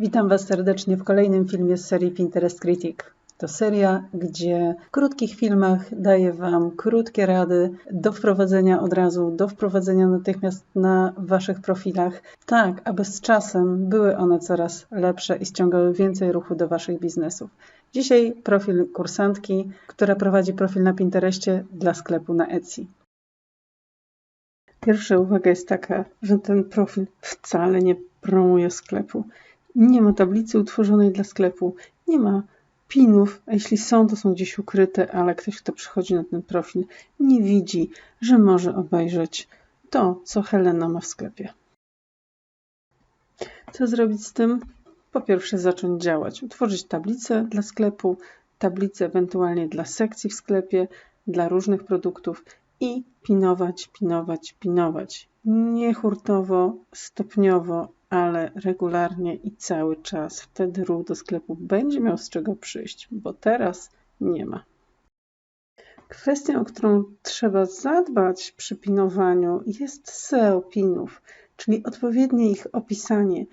Witam Was serdecznie w kolejnym filmie z serii Pinterest Critic. To seria, gdzie w krótkich filmach daję Wam krótkie rady do wprowadzenia od razu, do wprowadzenia natychmiast na Waszych profilach, tak aby z czasem były one coraz lepsze i ściągały więcej ruchu do Waszych biznesów. Dzisiaj profil kursantki, która prowadzi profil na Pinterestie dla sklepu na Etsy. Pierwsza uwaga jest taka, że ten profil wcale nie promuje sklepu. Nie ma tablicy utworzonej dla sklepu, nie ma pinów, a jeśli są, to są gdzieś ukryte, ale ktoś, kto przychodzi na ten profil, nie widzi, że może obejrzeć to, co Helena ma w sklepie. Co zrobić z tym? Po pierwsze, zacząć działać, utworzyć tablicę dla sklepu, tablicę ewentualnie dla sekcji w sklepie, dla różnych produktów i pinować, pinować, pinować. Nie hurtowo, stopniowo, ale regularnie i cały czas. Wtedy ruch do sklepu będzie miał z czego przyjść, bo teraz nie ma. Kwestią, o którą trzeba zadbać przy pinowaniu jest SEO pinów, czyli odpowiednie ich opisanie.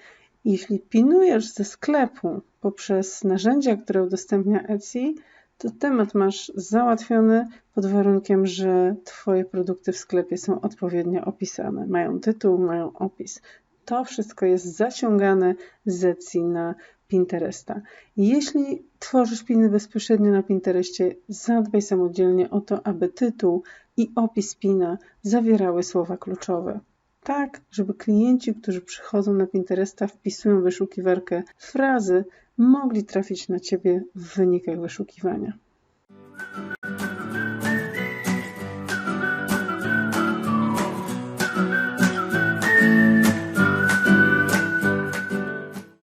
Jeśli pinujesz ze sklepu poprzez narzędzia, które udostępnia Etsy, to temat masz załatwiony pod warunkiem, że Twoje produkty w sklepie są odpowiednio opisane. Mają tytuł, mają opis. To wszystko jest zaciągane z Etsy na Pinteresta. Jeśli tworzysz piny bezpośrednio na Pinterestie, zadbaj samodzielnie o to, aby tytuł i opis pina zawierały słowa kluczowe. Tak, żeby klienci, którzy przychodzą na Pinteresta, wpisują wyszukiwarkę frazy, mogli trafić na Ciebie w wynikach wyszukiwania.